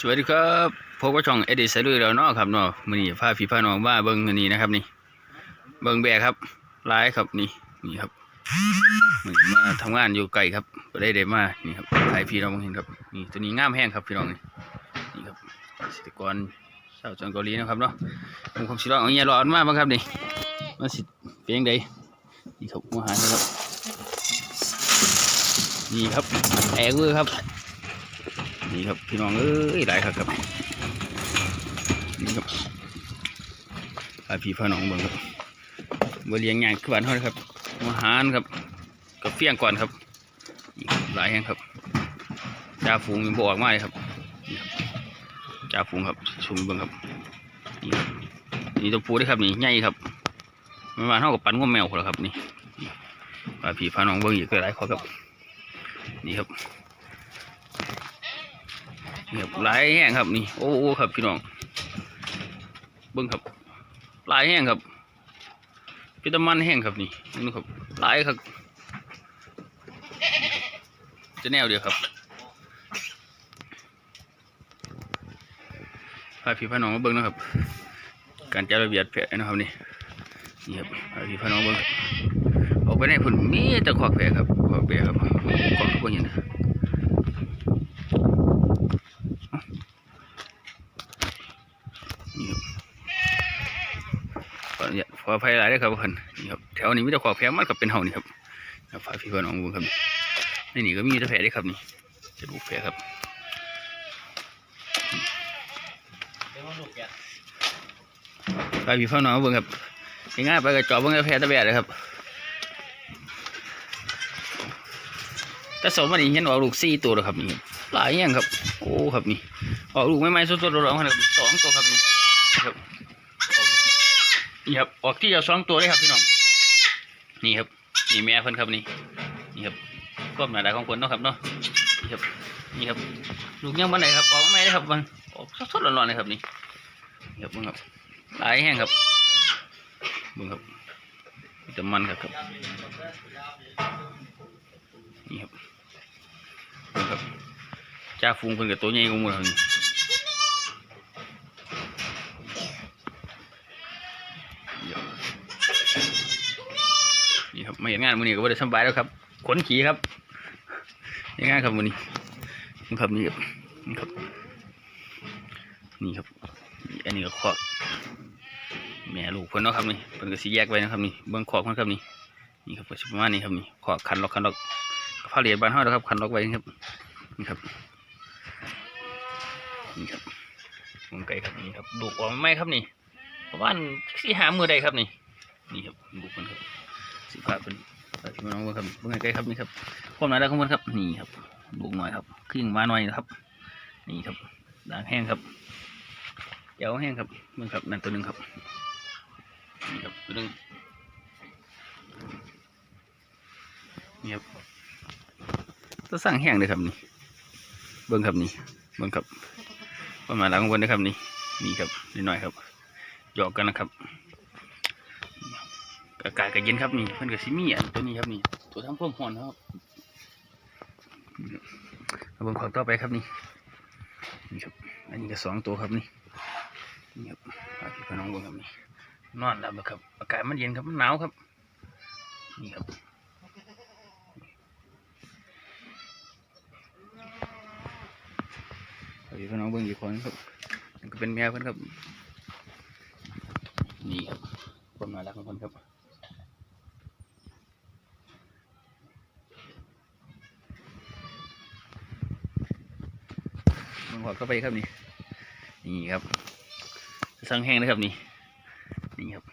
สวัสดีครับพบกับช่องเอดิสลุยแล้วเนาะครับเนาะมือนี้พาพี่พาน้องมาเบิ่งอันนี้นะครับ นี่ เบิ่งแบกครับหลายครับนี่นี่ครับมือนมาทำงานอยู่ไกลครับบ่ได้ได้มานี่ครับขายพี่น้องเห็นครับนี่ตัวนี้ง่ามแห้งครับพี่น้องนี่นี่ครับเกษตรกรชาวจังเกาหลีนะครับเนาะผมคงสิลองเอาเงี้ยร้อนมาบ้างครับนี่มันสิเป็นจังไดนี่ครับอาหารนะครับนี่ครับแอกเวอร์ครับ นี่ครับพี่น้องเอ้ยหลายครับครับนี่ครับพาพี่พาน้องเบิ่งครับบเลี้ยงงานขึ้นบ้านเขาครับอาหารครับกับเฟี้ยงก่อนครับหลายแห่งครับจ่าฝูงยังบออกมาเลยครับนี่ครับจ่าฝูงครับชุมเบิ่งครับนี่ตัวปูด้วยครับนี่ใหญ่ครับประมาณเท่ากับปันหัวแมวคนละครับนี่นี่พาพี่พาน้องเบิ่งอีกหลายข้อครับนี่ครับ ครับหลายแห้งครับนี่โอ้โอ้ครับพี่น้องเบิ้งครับหลายแห้งครับพิตามันแห้งครับนี่นี่ครับหลายครับจะแนวเดียวครับพาพี่พาน้องมาเบิ้งนะครับ การจัดระเบียบแผลนะครับนี่นี่ครับพาพี่พาน้องเบิ้งออกไปในพุ่นมีแต่ขวากแผลครับขวากแผลครับขวากทุกคนเห็นนะ นี่ครับขออนุญาตขออภัยหลายด้วยครับคนนี่ครับแถวนี้มีแต่ขวากแผลมันกับเป็นเห่านี่ครับครับฝากพี่เพื่อนน้องบุญครับนี่นี่ก็มีแต่แผลด้วยครับนี่จะดูแผลครับฝาพี่เพื่อนน้องบุญครับง่ายๆไปกับจอบเบิ่งแต่แผลตะแบะเลยครับแต่สมวันนี้เห็นว่าลูกสี่ตัวแล้วครับนี่หลายอย่างครับ โอ้ครับนี่ออกลูกไม่ไม่สดๆร้อนๆครับสองตัวครับนี่ ครับนี่ครับออกที่เดียวสองตัวเลยครับพี่น้องนี่ครับนี่แม่เพิ่นครับนี่นี่ครับก็หน้าตาของคนเนาะครับเนาะนี่ครับนี่ครับลูกยังบ้านไหนครับออกมาไหนครับมันออกสดๆร้อนๆเลยครับนี่นี่ครับมึงครับหลายแห้งครับมึงครับมีแต่มันครับครับนี่ครับมึงครับจ้าฟูงเพิ่นกับตัวใหญ่กว่าหมู่ครับนี่นี่ครับ มาเห็นงานมือนี้ก็บ่ได้สบายแล้วครับ ขนขี่ครับเห็นงานครับมือนี้นี่ครับนี่ครับนี่ครับนี่ครับอันนี้ก็คอกแม่ลูกเพิ่นเนาะครับนี่เพิ่นก็สิแยกไว้นะครับนี่เบิ่งคอกเพิ่นครับนี่นี่ครับก็สิประมาณนี้ครับนี่คอกคันล็อกคันล็อกผ้าเหรียญบ้านเฮานะครับคันล็อกไว้นี่ครับนี่ครับนี่ครับผมไก่ครับนี่ครับดูกออกมาไหมครับนี่ประมาณสี่หามือใดครับนี่นี่ครับบุกมันครับ สิพาเป็นพี่น้องเบิ่งครับเบิ่งไก่ครับนี่ครับความหนาแรงของมันครับนี่ครับดูกหน่อยครับครึ่งมาหน่อยนะครับ นี่ครับด่างแห้งครับเดี๋ยวแห้งครับเบิ่งครับนั่นตัวหนึ่งครับนี่ครับตัวหนึ่งนี่ครับตัวสั่งแห้งเลยครับนี่เบิ่งครับนี่เบิ่งครับประมาณหลังของคนนะครับนี่นี่ครับนิดหน่อยครับหยอกกันนะครับากาศก็เย็นครับนี่เพิ่นก็สิมีอันตัวนี้ครับนี่ตัวทำความร้อนนครับเอาเบิ่งของต่อไปครับนี่นี่ครับอันนี้ก็สองตัวครับนี่นี่ครับพาพี่พี่น้องเบิ่งครับนี่นอนหลับแล้วครับ อากาศมันเย็นครับมันหนาวครับ นี่ครับพี่พี่น้องเบิ่งอีกคนครับก็เป็นแมวเพิ่อนครับนี่ครับความน่ารักของเพิ่นครับ หัวเข้าไปครับนี่ นี่ครับสั่งแห้งนะครับนี่ นี่ครับ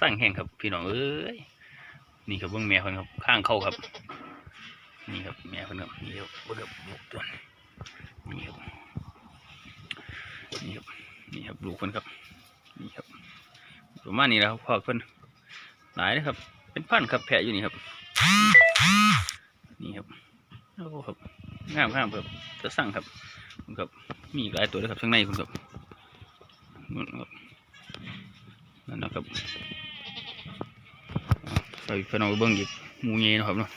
สั่งแห้งครับพี่น้องเอ้ย นี่ครับเบื้องแม่คนครับ ข้างเข้าครับ นี่ครับแม่คนครับนี่ครับเบื้องครับลูกตัวนี่ครับ นี่ครับ นี่ครับลูกคนครับ นี่ครับ ประมาณนี้แล้วครับพ่อเพิ่นหลายนะครับ เป็นพันธุ์ครับแพะอยู่นี่ครับ ครับงามงามครับจะสั่งครับคุณครับมีหลายตัวเลยครับข้างในคุณครับนู่นครับนั่นนะครับใส่พี่น้องไปเบิ้งอีกหมูเงี้ยนะครับเนาะ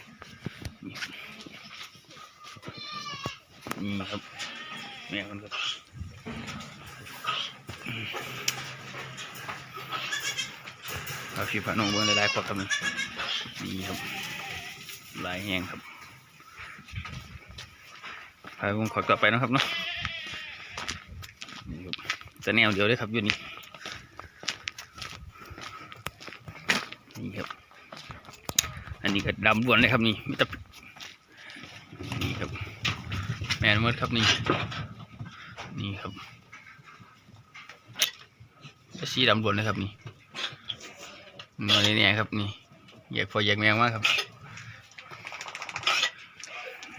นี่ครับแม่มันครับเอาพี่พระน้องเบิ้งหลายๆขวดครับนี่นี่ครับหลายแห้งครับ พาผมขอต่อไปนะครับเนาะจะแนวเดียวเลยครับอยู่นี่นี่ครับ อันนี้ก็ดำล้วนเลยครับนี่มิตรนี่ครับ แมนมดครับนี่ นี่ครับสีดำล้วนเลยครับนี่นอนเนี่ยครับนี่อยากพออยากแมงมากครับ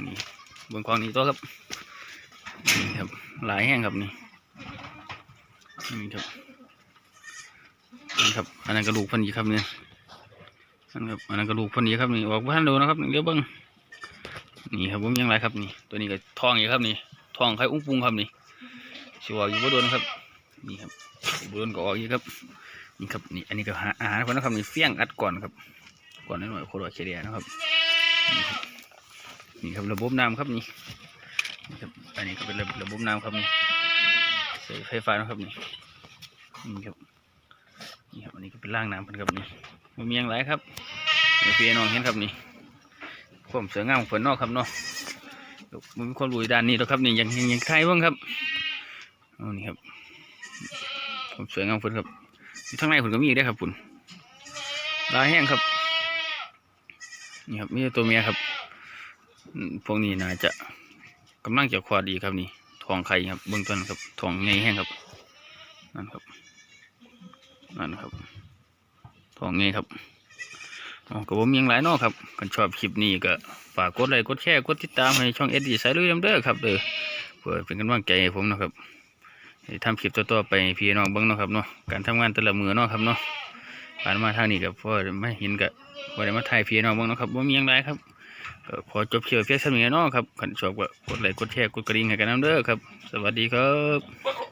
นี่ บนกองนี้ตัวครับนี่ครับ หลายแห้งครับนี่นี่ครับนี่ครับ อันนั้นกระดูกพันอีกครับเนี่ยนั่นครับอันนั้นกระดูกพันนี้ครับนี่ออกบ้านดูนะครับเดี๋ยวเบิ้งนี่ครับผมยังไรครับนี่ ตัวนี้ก็ทองอยู่ครับนี่ทองไข่อุ้งปุงครับนี่ชัวอยู่บ่โดนครับ นี่ครับบ่โดนก็ออกอยู่ครับนี่ครับนี่อันนี้ก็อาหารคนนะครับนี่เฟี้ยงอัดก่อนครับ ก่อนนิดหน่อยโคตรเฉลี่ยนะครับ นี่ครับนี่ครับระบบน้ำครับนี่นี่ครับอันนี้ก็เป็นระระบบน้ำครับนี่ใส่ไฟฟ้านะครับนี่นี่ครับนี่ครับอันนี้ก็เป็นร่างน้ำกันครับนี่มันมีอย่างไรครับเดี๋ยวพี่น้องเห็นครับนี่ผมสืองามของฝนนอกครับเนาะมันมีคนรวยด้านนี้แล้วครับนี่ยังยังยังใครบ้างครับเอานี่ครับผมสืองามฝนครับอยู่ข้งในฝนก็มีได้ครับฝนลายแห้งครับนี่ครับมีต่ตัวเมียครับ พวกนี้น่าจะกำลังจะควาดีครับนี่ทองไข่ครับเบื้องต้นครับทองใหญ่แห้งครับนั่นครับนั่นครับทองไงครับอ๋อก็ผมยังหลายนอกครับกันชอบคลิปนี้ก็ฝากกดไลค์กดแชร์กดติดตามให้ช่องเอ็ดดี้สายลุยน้ำเด้อครับเด้อเพื่อเป็นกำลังใจให้ผมนะครับให้ทำคลิปต่อๆไปพี่น้องเบิ่งเนาะครับเนาะการทำงานแต่ละมือเนาะครับเนาะผ่านมาทางนี้ก็พอไม่เห็นก็พอได้มาถ่ายพี่น้องเบิ่งเนาะครับผมยังหลายครับ ก็ขอจบเชียวเพียงเท่านี้เนาะครับขันชอบก็กดไลค์กดแชร์กดกระดิ่งให้กันน้ำเด้อครับ สวัสดีครับ